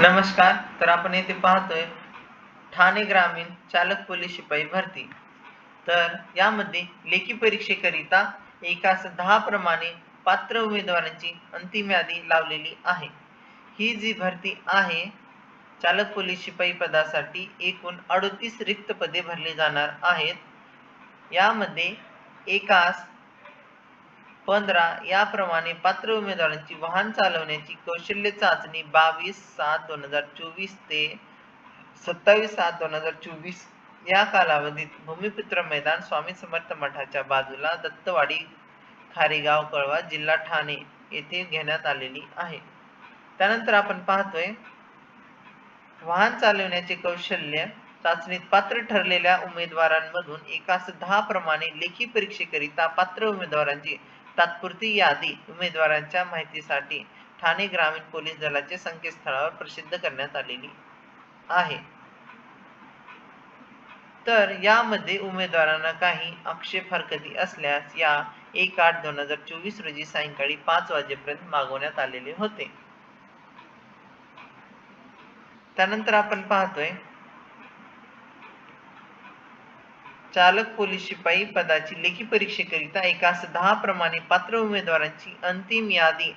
नमस्कार तर आपण येथे पाहतोय ठाणे ग्रामीण चालक पोलीस शिपाई भरती. तर यामध्ये लेखी परीक्षेकरिता एकास दहा प्रमाणे पात्र उमेदवारांची अंतिम यादी लावलेली आहे. ही जी भरती आहे चालक पोलीस शिपाई पदासाठी एकूण अडतीस रिक्त पदे भरली जाणार आहेत. यामध्ये एकास पंधरा याप्रमाणे पात्र उमेदवारांची वाहन चालवण्याची कौशल्य चाचणी बावीस सात दोन हजार चोवीस ते सत्तावीस सात दोन हजार चोवीस या कालावधीत भूमिपुत्र मैदान स्वामी समर्थ मठाच्या बाजूला दत्तवाडी खारेगाव कळवा जिल्हा ठाणे येथे घेण्यात आलेली आहे. त्यानंतर आपण पाहतोय वाहन चालवण्याचे कौशल्य चाचणीत पात्र ठरलेल्या उमेदवारांमधून एकास दहा प्रमाणे लेखी परीक्षेकरिता पात्र उमेदवारांची तात्पुरती यादी उमेदवारांच्या माहितीसाठी ठाणे ग्रामीण पोलीस दलाचे संकेतस्थळावर प्रसिद्ध करण्यात आलेली आहे. तर यामध्ये उमेदवारांना काही आक्षेप हरकती असल्यास या एक आठ दोन हजार चोवीस रोजी सायंकाळी पाच वाजेपर्यंत मागवण्यात आलेले होते. त्यानंतर आपण पाहतोय चालक पोलीस शिपाई पदाची लेखी परीक्षेकरिता एकास दहा प्रमाणे पात्र उमेदवारांची अंतिम यादी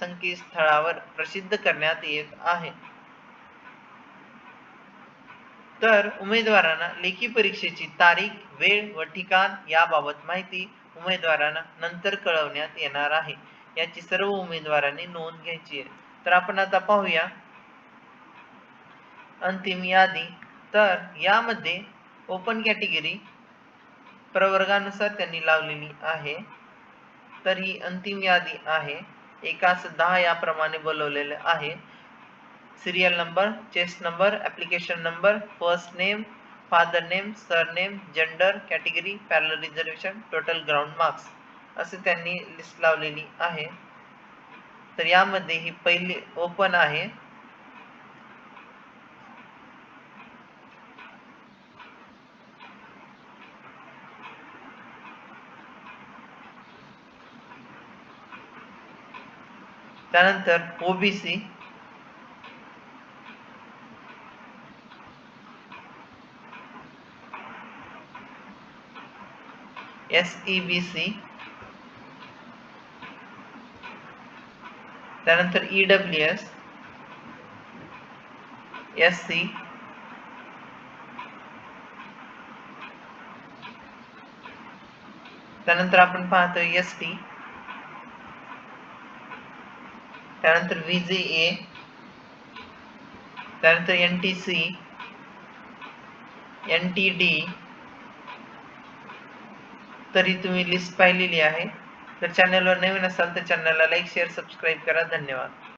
संकेतस्थळावर प्रसिद्ध करण्यात येत आहे. तर उमेदवारांना लेखी परीक्षेची तारीख वेळ व ठिकाण याबाबत माहिती उमेदवारांना नंतर कळवण्यात येणार आहे. याची सर्व उमेदवारांनी नोंद घ्यायची आहे. तर आपण आता पाहूया अंतिम यादी. तर यामध्ये ओपन कॅटेगरी प्रवर्गानुसार त्यांनी लावलेली आहे. तर ही अंतिम यादी आहे. एकास दहा याप्रमाणे बोलवलेले आहे. Serial number chest number application number first name father name surname gender category parallel reservation total ground marks असे त्यांनी लिस्ट लावलेली आहे. तर यामध्ये ही पहिली ओपन आहे. त्यानंतर ओबीसी एस बी सी त्यानंतर E W S S C त्यानंतर आपण पाहतो एस टी त्यानंतर व्ही जे ए त्यानंतर N T C N T D तरी तुम्ही लिस्ट पाहिलेली आहे. तर चॅनलवर नवीन असाल तर चॅनलला लाईक शेअर सबस्क्राईब करा. धन्यवाद.